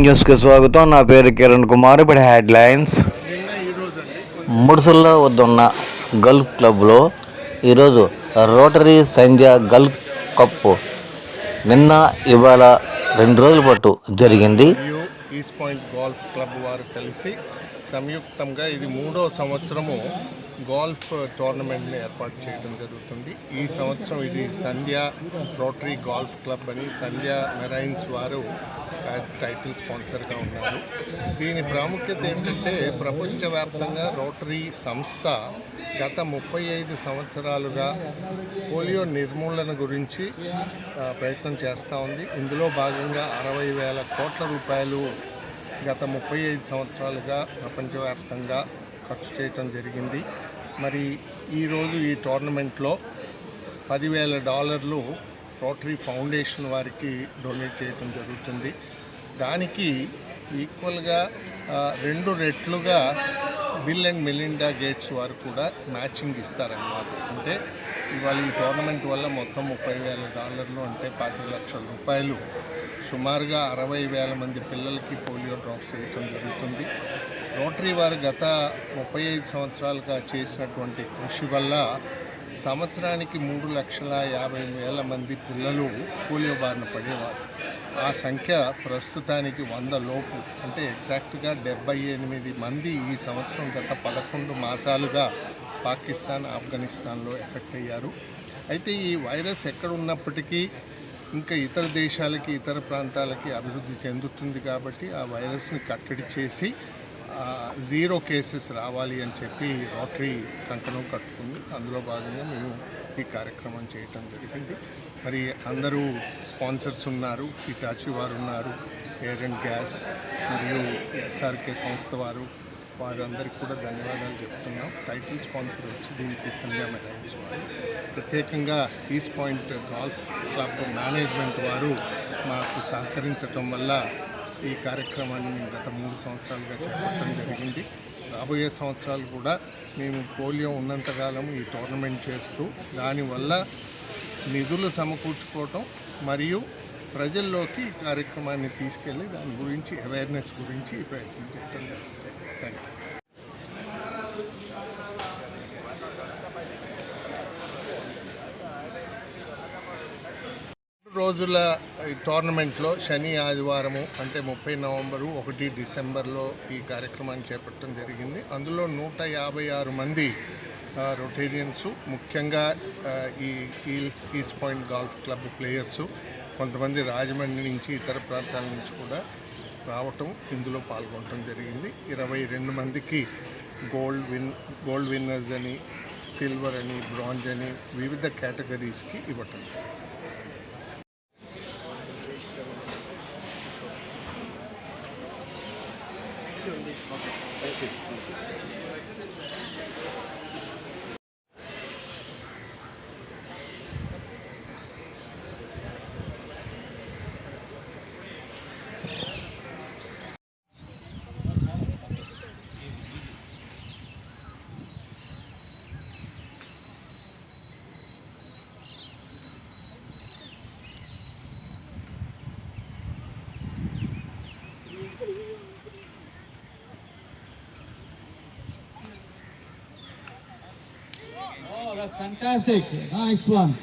న్యూస్కి స్వాగతం. నా పేరు కిరణ్ కుమార్. ఇప్పుడు హెడ్లైన్స్. ముడుసుల్లో వద్దున్న గల్ఫ్ క్లబ్లో ఈరోజు రోటరీ సంధ్య గల్ఫ్ కప్ నిన్న ఇవాళ రెండు రోజుల పాటు జరిగింది. ఈస్ట్ పాయింట్ గోల్ఫ్ క్లబ్ వారు కలిసి సంయుక్తంగా ఇది మూడో సంవత్సరము గోల్ఫ్ టోర్నమెంట్ని ఏర్పాటు చేయడం జరుగుతుంది. ఈ సంవత్సరం ఇది సంధ్య రోటరీ గోల్ఫ్ క్లబ్ అని సంధ్య మెరైన్స్ వారు యాజ్ టైటిల్ స్పాన్సర్గా ఉన్నారు. దీని ప్రాముఖ్యత ఏంటంటే ప్రపంచవ్యాప్తంగా రోటరీ సంస్థ గత ముప్పై ఐదు సంవత్సరాలుగా పోలియో నిర్మూలన గురించి ప్రయత్నం చేస్తూ ఉంది. ఇందులో భాగంగా అరవై వేల కోట్ల రూపాయలు గత ముప్పై ఐదు సంవత్సరాలుగా ప్రపంచవ్యాప్తంగా ఖర్చు చేయటం జరిగింది. మరి ఈరోజు ఈ టోర్నమెంట్లో పదివేల డాలర్లు రోటరీ ఫౌండేషన్ వారికి డొనేట్ చేయటం జరుగుతుంది. దానికి ఈక్వల్గా రెండు రెట్లుగా బిల్ అండ్ మెలిండా గేట్స్ వారు కూడా మ్యాచింగ్ ఇస్తారన్నమాట. అంటే ఇవాళ ఈ టోర్నమెంట్ వల్ల మొత్తం ముప్పై వేల డాలర్లు అంటే పాతిక లక్షల రూపాయలు సుమారుగా అరవై వేల మంది పిల్లలకి పోలియో డ్రాప్స్ వేయటం జరుగుతుంది. రోటరీ వారు గత ముప్పై ఐదు సంవత్సరాలుగా చేసినటువంటి కృషి వల్ల సంవత్సరానికి మూడు లక్షల యాభై వేల మంది పిల్లలు పోలియో బారిన పడేవారు. ఆ సంఖ్య ప్రస్తుతానికి వంద లోపు. అంటే ఎగ్జాక్ట్గా డెబ్బై ఎనిమిది మంది ఈ సంవత్సరం గత పదకొండు మాసాలుగా పాకిస్తాన్ ఆఫ్ఘనిస్తాన్లో ఎఫెక్ట్ అయ్యారు. అయితే ఈ వైరస్ ఎక్కడ ఉన్నప్పటికీ ఇంకా ఇతర దేశాలకి ఇతర ప్రాంతాలకి అభివృద్ధి చెందుతుంది కాబట్టి ఆ వైరస్ని కట్టడి చేసి జీరో కేసెస్ రావాలి అని చెప్పి రోటరీ కంకణం కట్టుకుంది అందులో భాగంగా మేము ఈ కార్యక్రమం చేయటం జరిగింది. మరి అందరూ స్పాన్సర్స్ ఉన్నారు హిటాచి వారు ఉన్నారు ఎయిర్ అండ్ గ్యాస్ మరియు ఎస్ఆర్కే సంస్థ వారు వారందరికీ కూడా ధన్యవాదాలు చెప్తున్నాం. టైటిల్ స్పాన్సర్ వచ్చి దీనికి సంధ్యా మెరైన్స్ వారు. ప్రత్యేకంగా East Point Golf Club management వారు మాకు సహకరించటం వల్ల ఈ కార్యక్రమాన్ని మేము గత మూడు సంవత్సరాలుగా చేపట్టడం జరిగింది. రాబోయే సంవత్సరాలు కూడా మేము పోలియో ఉన్నంతకాలం ఈ టోర్నమెంట్ చేస్తూ దానివల్ల నిధులు సమకూర్చుకోవటం మరియు ప్రజల్లోకి ఈ కార్యక్రమాన్ని తీసుకెళ్ళి దాని గురించి అవేర్నెస్ గురించి ప్రయత్నం చేయడం జరుగుతుంది థ్యాంక్ యూ రోజుల ఈ టోర్నమెంట్లో శని ఆదివారము అంటే ముప్పై నవంబరు ఒకటి డిసెంబర్లో ఈ కార్యక్రమాన్ని చేపట్టడం జరిగింది. అందులో నూట యాభై ఆరు మంది రొటేరియన్స్ ముఖ్యంగా ఈ East Point Golf Club players కొంతమంది రాజమండ్రి నుంచి ఇతర ప్రాంతాల నుంచి కూడా రావటం ఇందులో పాల్గొనడం జరిగింది. ఇరవై రెండు మందికి గోల్డ్ విన్ గోల్డ్ విన్నర్స్ అని సిల్వర్ అని బ్రాంజ్ అని వివిధ కేటగిరీస్కి ఇవ్వటం. జరిగింది. Oh, that's fantastic. Nice one.